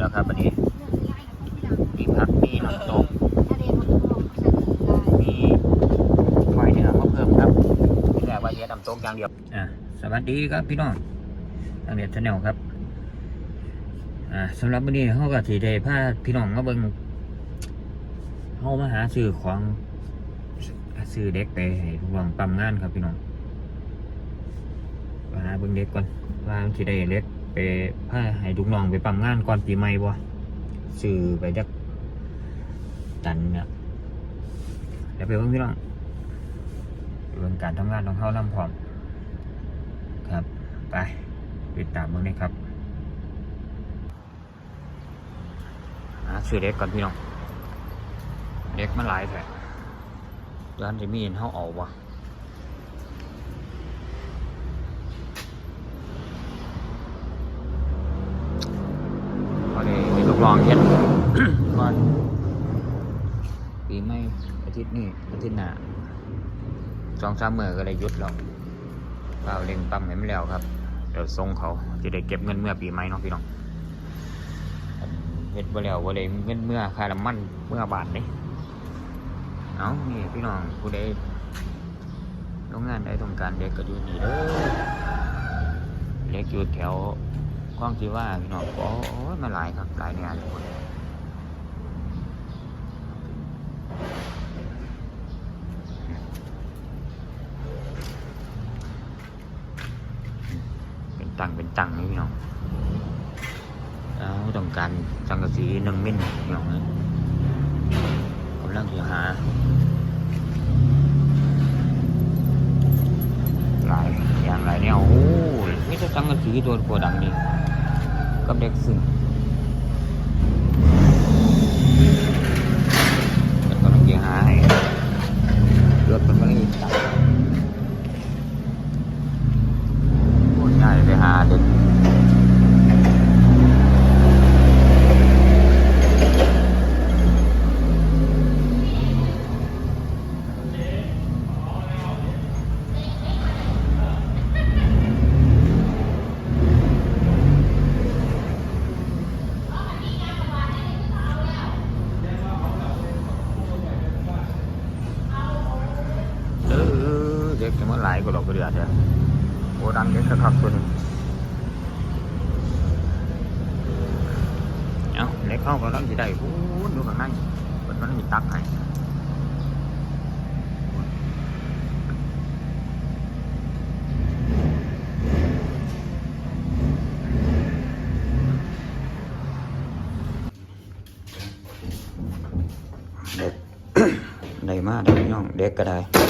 แล้วครับวันนี้มีพักมีน้ำตกมีไฟเนี่ยมาเพิ่มครับที่แรกว่าจะน้ำตกอย่างเดียวอ่าสวัสดีครับพี่น้องทางเด็ดชาแนลครับอ่าสำหรับวันนี้เขาก็ถือได้พาพี่น้องมาเบิ่งเขามาหาซื้อของซื้อเด็กไปให้ลูกน้องปั๊มงานครับพี่น้องมาหาเบิ่งเด็กก่อนว่าที่ได้เล็ก ไปพาให้ลูกน้องไปปั๊มงานก่อนปีใหม่บ่ซื้อไปจักตันเนี่ยเดี๋ยวไปเบิ่งพี่น้องเบิ่องการทำงานของเขานำพร้อมครับ ไปติดตามเบิ่งนี่ครับหาซื้อเด็กก่อนพี่น้องเด็กมันหลายแท้ร้านจะมีเห็นเขาเอาวะพอได้ ให้ลูกลองเฮ็ดก่อนปีไม่อาทิตย์นี้อาทิตย์หน้าสองสามมื่อก็เลยหยุดแล้วเปล่าเร่งปั๊มให้มันแล้วครับเดี๋ยวส่งเขาจะได้เก็บเงินเมื่อปีใหม่เนาะพี่น้องอันเฮ็ดบ่แล้วบ่ได้เงินเมื่อค่าน้ำมันเมื่อบาทนี่เอานี่พี่น้องผู้ใดโรงงานใดต้องการเด็กก็อยู่นี่เด้อเด็กอยู่แถว ก้องจีว่าพี่น้องโอ้ยมาหลายครับหลายงานเลยคนเป็นตังเป็นตังนี่พี่น้องเอาต้องการสังกะสีหนึ่งมิลพี่น้องนะกำลังจะหาหลายอย่างหลายแนวโอ้ยไม่จะสังกะสีตัวโกดังนี่ กับเด็กซึ่งเป็นกำลังจะหาให้เลือกเป็นมะเร็งตัดโอ้ยง่ายไปหาเด็กเออเด็กจะมาหลายก็ดอกกระเดือดเนี่ยโกดังเด็กคักๆตัวนึงเอาเล็กเข้าก็ต้องจะได้พูดดูข้างในมันมันมีตักให้เด็ก ได้ มาด้พี่องเด็กก็ได้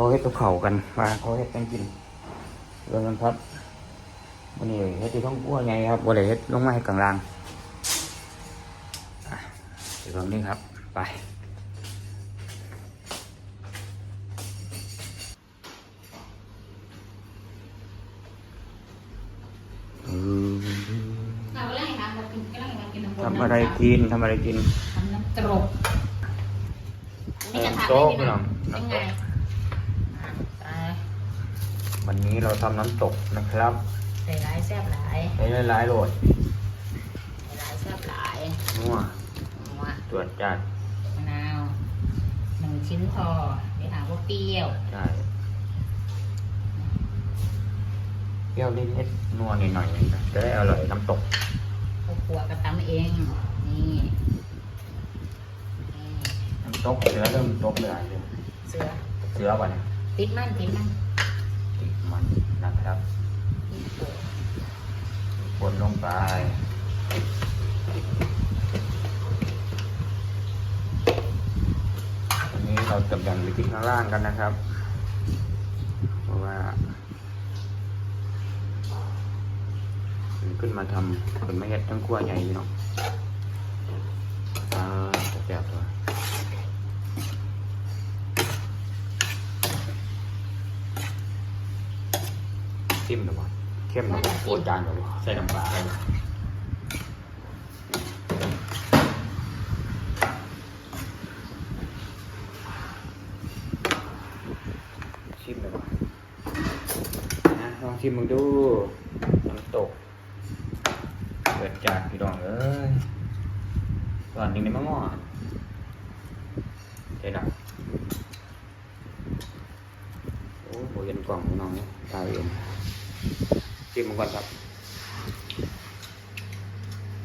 เขาเฮ็ดกับเขาวกันมาเขาเฮ็ดกันกินเรื่องกันครับวันนี้เฮ็ดที่ท้องกั้วไงครับวันนี้เฮ็ดลงมาให้กลางล่างอะเดี๋ยวตรงนี้ครับ ไปอืมเรากำลังหาเรากินกำลังมากินน้ำทำอะไรกินทำอะไรกินทำน้ำตรกนี่จะทำโต๊ะได้ไหมพี่น้องยังไงอะไป วันนี้เราทำน้ำตกนะครับใส่หลายแซ่บหลายใช้หลายๆโหลดใส่หลายแซ่บหลายนัวนัวตรวจจัดมะนาวหนึ่งชิ้นพอเดี๋ยวหาว่าเปรี้ยวใช่เปรี้ยวนิดนิดๆนัวนิดหน่อยๆนะจะได้อร่อยน้ำตกข้าวคั่วก็ตำเอง นี่นี่น้ำตกเสือเริ่มตกเลยเลยเสือเสือป่ะเนี่ยติดมันติดมันติด มันนะครับคนลงไปวันนี้เราจะแบ่งไปกินข้างล่างกันนะครับ เพราะว่าขึ้นมาทำเป็นไม่เห็ดทั้งครัวใหญ่พี่น้องอ่าแซ่บๆเลย เข้มหรือเปล่าเข้มหรือเปล่าโคตรจานหรือเปล่าใส่น้ำปลาได้ไหมชิมหรือเปล่านะลองชิมมึงดูน้ำตกเกิดจากพี่ดองเอ้ยตอนนี้ในมะม่วงเจ๊ดับโอ้โหยันกล่องของน้องตายเอง ชิมมันก่อนครับ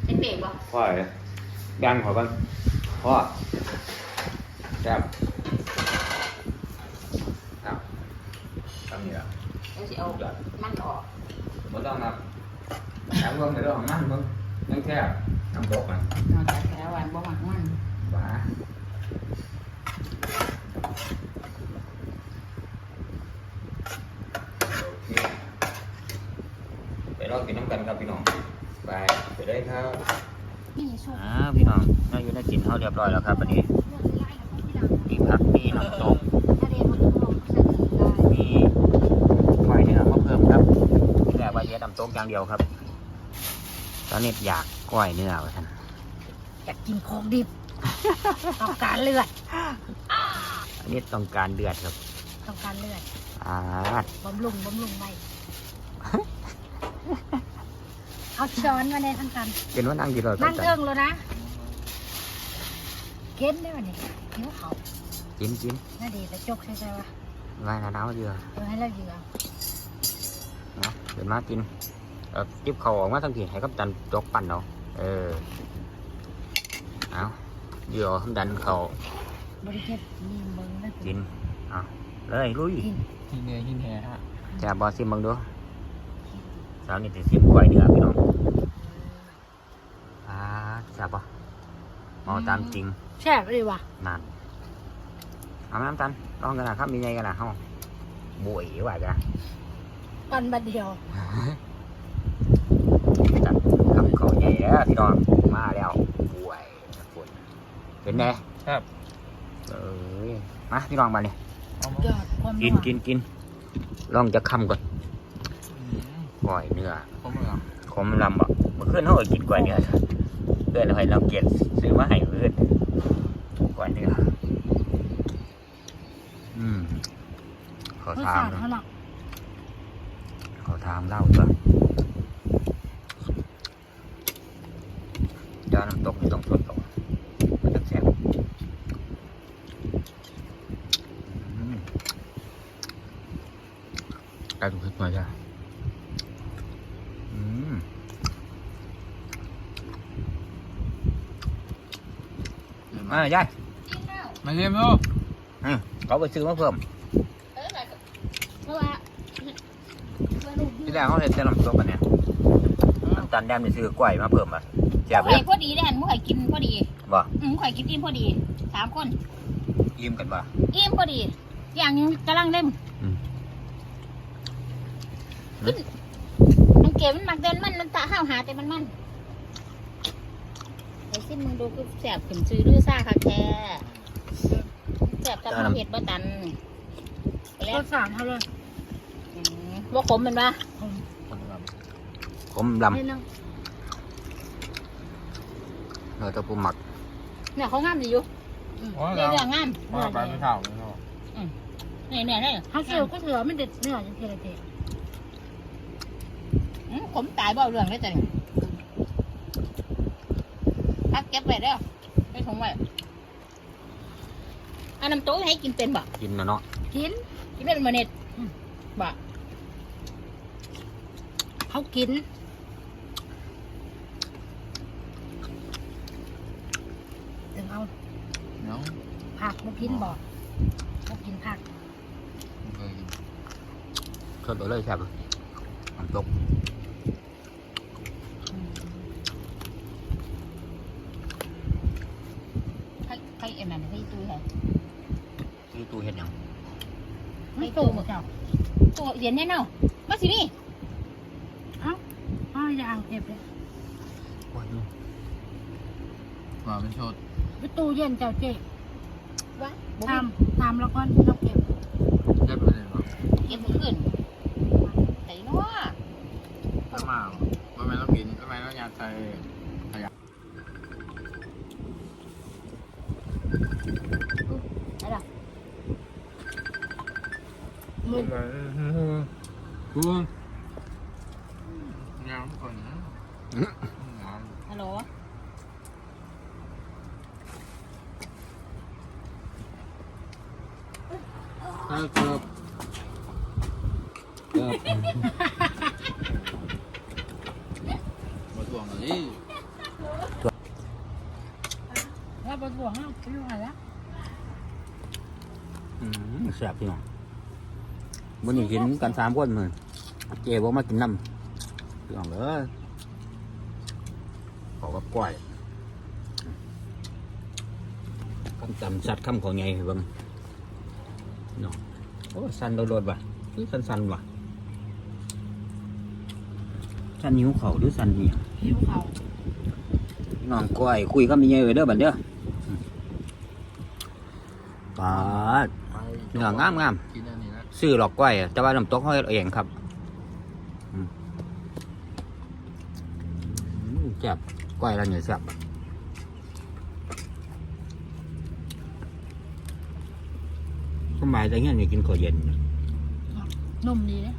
เป็นเบรกบ่พ่อเลยดังขอบ้างพ่อแซ่บครับทำนี่ละเดี๋ยวสิเอามันออกบ่ต้องครับน้ำเบิ่งในเรื่องของมันเบิ่งยังแค่น้ำตกมันนอกจากแล้ววันบ่หมักมันบ้าโอเค ไปรอกินน้ำกันครับพี่น้องไปไปได้ครับนี่ชอบอ่าพี่น้องเราอยู่ในกินเขาเรียบร้อยแล้วครับวันนี้มีผักมีน้ำตกมีไข่เนื้อมาเพิ่มครับที่แรกว่าจะน้ำตกอย่างเดียวครับ ตอนนี้อยากก้อยเนื้อว่าท่านอยากกินของดิบต้องการเลือดอันนี้ต้องการเดือดครับ ต้องการเลือดอ่าบำรุงบำรุงไว้ เอาช้อนมาในทางการเป็นว่านั่งกินเรานั่งเอื้องแล้วนะเก็นได้วันนี้เดี๋ยวเขากินกินน่าดีแต่จกใช่ไหมวะไว้หน้าเดือเดี๋ยวให้เราเหยื่อนะเดี๋ยวมากินเออจิบเขาออกมาทั้งทีให้กับจันจกปั่นเอาเออเอาเดี๋ยวทำดันเขาบริเก็ตนี่เบิ้งได้กินเอาเลยลุยกินกินเนื้อกินแหฮะจะบอซิมบังดู สาวนี่ติซิมกล้วยเนื้อพี่น้องอ่าจะบอมองตามจริงแซ่บเลยว่ะนั่นเอาน้ำตันลองกันนะครับมีไงกันนะเฮาบุ๋ยว่าจ้ะปันบัดเดียวจัดกับเขาใหญ่แล้วพี่น้องมาแล้วบุ๋ยฝนเป็นไงครับเอ้ยมาพี่น้องมาเนี่ยเอามายอดความกินกินกินลองจะคำก่อนอืม กล้วยเนื้อผมเหรอขมลำบ่เมื่อคืนเขาก็กินกล้วยเนื้อเพื่อนเราให้เราเกลียดซื้อมาให้เพื่อนกล้วยเนื้ออืมขอรสทาชามติเท่าไหร่ขอทามเหล่าด้วยเจ้าน้ำตกนี่ต้องสดก่อนมันจะแซ่บอืมไก่ถูกพริกมาจ้ะอืม มายายกินแล้วมาเยี่ยมลูกอืมเขาไปซื้อมาเพิ่มเออแบบเพราะว่าเพื่อนลูกที่แรกเขาเห็นแต่ลำตัวกันเนี่ยน้ำตาลแดงนี่ซื้อกล้วยมาเพิ่มอะแซ่บเลข่อยยพอดีแน่นข่อยกินพอดีบ่อืมข่อยกินอิ่มพอดีสามคนยิ้มกันป่ะอิ่มพอดี อย่างยังกำลังเล่มอืมกินมันเก็บมันหมักเดินมันมันตาห้าวหาแต่มันมันไอ้ ซิมึงดูคือแสบขึ้นซื้อดื้อซ่าค่ะแค่แสบจำมาเผ็ดบ่ตันไปแล้วรสสามเท่าเลยอืมว่าขมเป็นปะผมลนิดนึงำเราจะปูหมักเนี่ยเขางามดีอยู่โอ้ยเรื่เราองงามเพราะเราไปไม่เท่าไม่เท่าเนี่ยเนี่ยเนี่ยเขาเสือก็เสือไม่เด็ดเนื้ออย่างเทเลเทอืมขมตายบ่เอาเรื่องได้จ้ะเนี่ย พักเก็บไว้เด้อไม่ถุงไว้อันน้ำโต๊ะให้กินเป็นบ่กินนะเนาะกิน กินเป็นมาเน็ตบ่เขากินถึงเอาเนาะผักมากินบอกมากินผักไม่เคยกินชดตัวเลยแซ่บน้ำตก ให้ให้เอ็มนั่นให้ตู้ให้ที่ตู้เห็ดหยังไม่ตู้เจ้าตัวเรียนแน่เนาะมาสินี่เอ้าเอาอย่างเก็บเลยโอ้ยว่าไม่ชดไปตู้เย็นเจ้าเจ๊วะบ่ทมีำทำแล้วก็เราเก็บได้ไปเลยเนาะเก็บขึ้นไหนเนาะถ้ามาว่าไม่ต้องกินทำไมต้องยัดใส่ขยะไหนล่ะมือกูงามก่อน นะงามฮัลโหล ถ้าเกือบ เออ มาทวงกันนี่ แล้วปวดหัวแล้วไม่ไหวแล้ว อืม แซ่บพี่น้องวันนี้กินกันสามคนเหมือนเจ๊บอกมากินน้ำพี่น้องเลยขอกับกล้วยคำจำสัตว์คำของไงเบิ่งเนาะโอ้สันโดดๆว่ะหรือสันสันว่ะสันนิ้วเขาหรือสันเหนียงหิวเขาน้องก้อยคุยก็มีเยอะเด้อบัดเด้อปาด เนื้องามงามกินอันนี้นะซื้อหลอกก้อยอะแต่ว่าน้ำตกเขาเฮ็ดเองครับอืมอืมแซ่บก้อยแล้วเนี่ยแซ่บสมัยแต่เงี้ยนี่กินข้าวเย็นนมดีเลย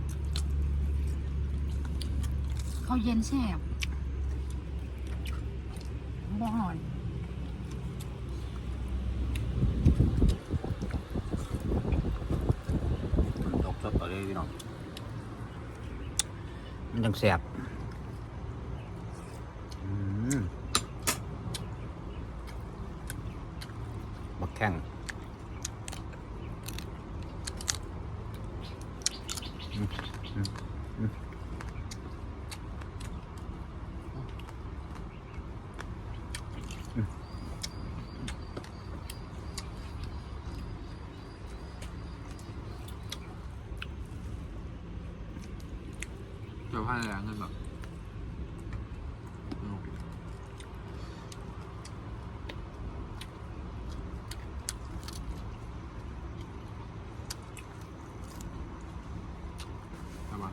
เขาเย็นแซ่บบ่หอนน้ำตกสดเอาเลยพี่น้อง มันจังแสบอืมบักแข้งอืมอืมอืม เจ้าผ้าอะไรเงินแบบทำไม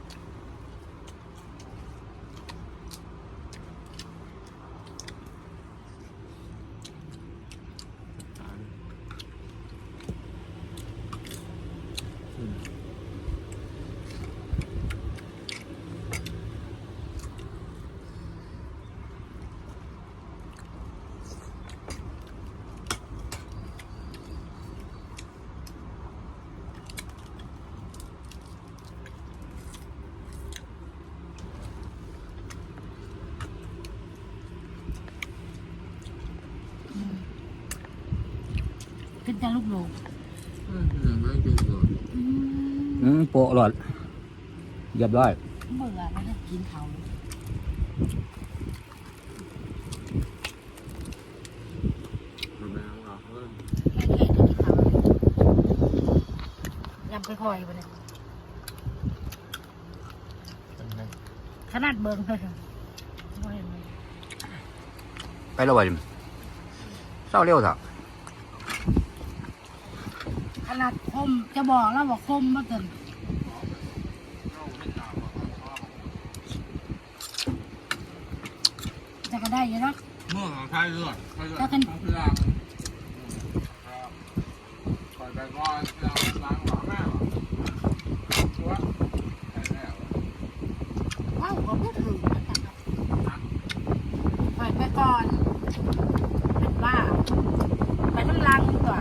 ขึ้น จะลูกโลอืมยังอืมโปะหลอดเรียบร้อยเบื่อแล้วจะกินเขามันไม่เอาหรอกเออแค่อยๆไปเลยขนาดเบิ่งเลยไปแล้ววันเศร้าเร็วเถ อะขนาดคมจะบอกแล้วว่าคมมาเกินจะก็ได้อยังเนาะเมื่อของไทยเลือดไทยเลือดแล้วกันต้องพลังคอยไปก่อนเราล้างหมาแม่ตัวใช่แล้วว้าวก็พูดถึงปล่อยไปก่อนเป็นว่าไปน้ำลังดีกว่า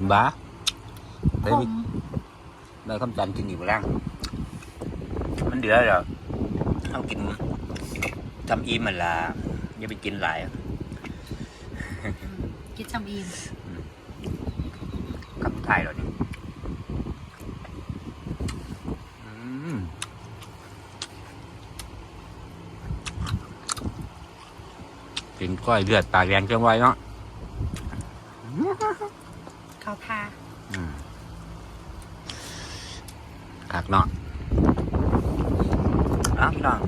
บ้าไปควิมได้คำจันทร์กินอยู่บ้างมันเดือดเหรอเอากินทำอีมันละอย่าไปกินหลายกินทำอีมคำไทายเหรอนี่อืมกินก้อยเลือดปากแดงจังไว้เนาะ ข้าวทา อืมคักเนาะเอ้าพี่น้อง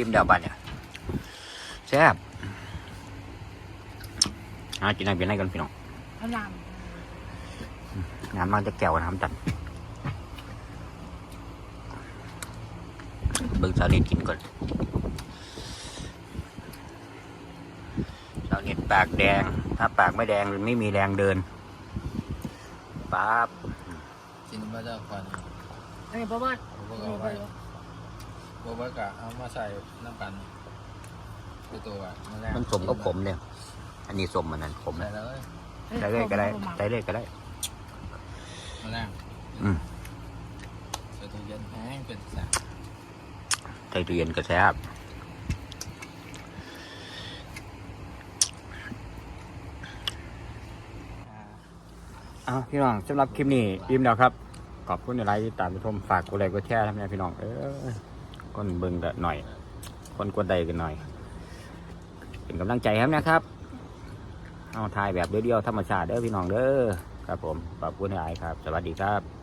อิ่มเดียวบัดเนี่ยแซ่บหากินอะไรเป็นอะไรกันพี่น้องพระรามน้ำมันจะแก้วน้ำจัดเบิ่งสาวเน็ตกินก่อนสาวเน็ตปากแดง ถ้าปากไม่แดงไม่มีแรงเดินปั๊บกินมาเจ้าก่อนเอ้ยบ่บ่พวกเอาไว้พวกไว้กะเอามาใส่น้ำกันไปตัวอะมาแรกมันสมกับผมเนี่ย อันนี้สมมันนั้นผมใส่นะเลยได้เลยก็ได้ได้เลยก็ได้มาแรกอืมใส่ตู้เย็นแห้งเป็นแสบใส่ตู้เย็นก็แซ่บอ้าวพี่น้องสำหรับคลิปนี้อิ่มแล้วครับ ขอบคุณในไลฟ์ที่ตามไปชมฝากกดไลค์กดแชร์ทำไงพี่น้องเออ คนเบิ่งกันหน่อย คนกดไดกันหน่อย เป็นกำลังใจครับนะครับ เอาทายแบบเดียวๆธรรมชาติเด้อพี่น้องเด้อครับผมขอบคุณหลายครับ สวัสดีครับ